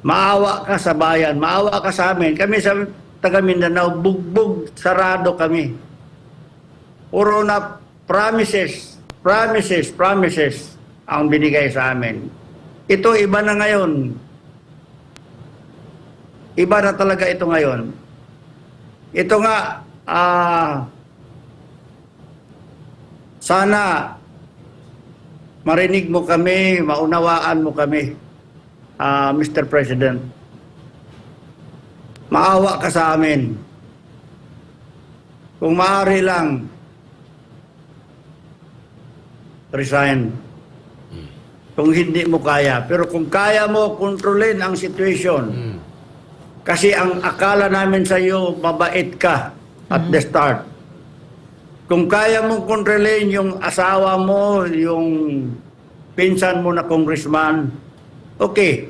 Maawa ka sa bayan, maawa ka sa amin. Kami sa taga Mindanao, bugbog, sarado kami. Puro na promises, promises, promises ang binigay sa amin. Ito iba na ngayon. Iba na talaga ito ngayon. Ito nga, ah, sana marinig mo kami, maunawaan mo kami, ah, Mr. President. Maawa ka sa amin. Kung maaari lang, resign. Kung hindi mo kaya. Pero kung kaya mo, kontrolin ang situation. Mm. Kasi ang akala namin sa iyo, mabait ka at the start. Kung kaya mong kontrolin yung asawa mo, yung pinsan mo na congressman, okay.